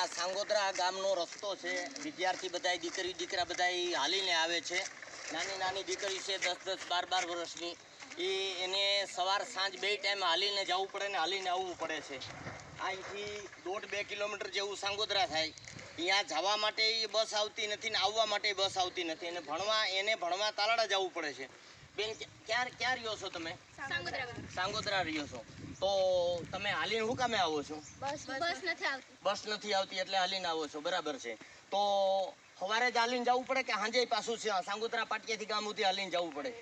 આ સાંગોદરા ગામનો રસ્તો છે. વિદ્યાર્થી બધા દીકરી, દીકરા બધા હાલીને આવે છે. નાની નાની દીકરી છે, દસ દસ, બાર બાર વર્ષની. એ એને સવાર, સાંજ બે ટાઈમ હાલીને જવું પડે ને હાલીને આવવું પડે છે. અહીંથી દોઢ બે કિલોમીટર જેવું સાંગોદરા થાય. ત્યાં જવા માટે બસ આવતી નથી ને આવવા માટે બસ આવતી નથી. અને ભણવા, એને ભણવા તાલાડા જવું પડે છે. બેન ક્યાં ક્યાં રહ્યો છો તમે? સાંગોદરા રહ્યો છો. તો તમે હાલીને હું કામે આવો છો? બસ બસ નથી આવતી. બસ નથી આવતી એટલે હાલીને આવો છો. બરાબર છે. તો સવારે જ હાલીને જવું પડે કે સાંજે પાછું છે સાંગોદરા પાટિયાથી ગામ સુધી હાલીને જવું પડે?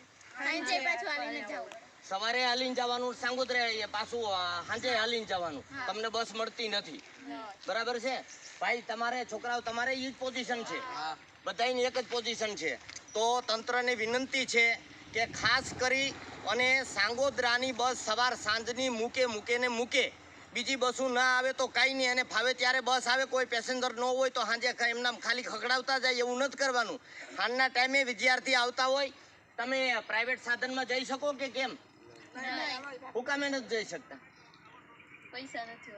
સાંજે પાછું આવીને જાવું. સવારે હાલીને જવાનું સાંગોતરા પાછું સાંજે હાલીને જવાનું. તમને બસ મળતી નથી. બરાબર છે? ભાઈ તમારે છોકરાઓ તમારે એ જ પોઝિશન છે. બધાની એક જ પોઝિશન છે. તો તંત્રને વિનંતી છે કે ખાસ કરી અને સાંગોદરાની બસ સવાર સાંજની મૂકે મૂકે ને મૂકે. બીજી બસો ના આવે તો કાંઈ નહીં અને ફાવે ત્યારે બસ આવે કોઈ પેસેન્જર ન હોય તો સાંજે એમના ખાલી ખખડાવતા જાય એવું નથી કરવાનું. હાલના ટાઈમે વિદ્યાર્થી આવતા હોય તમે પ્રાઇવેટ સાધનમાં જઈ શકો કે કેમ? હું કામે નથી જઈ શકતા. પૈસા નથી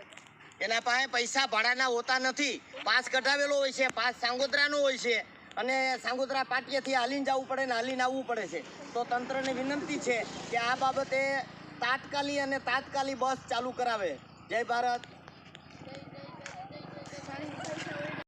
એના પાસે પૈસા ભાડાના હોતા નથી. પાસ કઢાવેલો હોય છે પાસ સાંગોદરાનો હોય છે. અને સાંગોદરા પાટિયાથી હાલીને જવું પડે ને હાલીને આવવું પડે છે તો તંત્રને વિનંતી છે કે આ બાબતે તાત્કાલિક અને તાત્કાલિક બસ ચાલુ કરાવે જય ભારત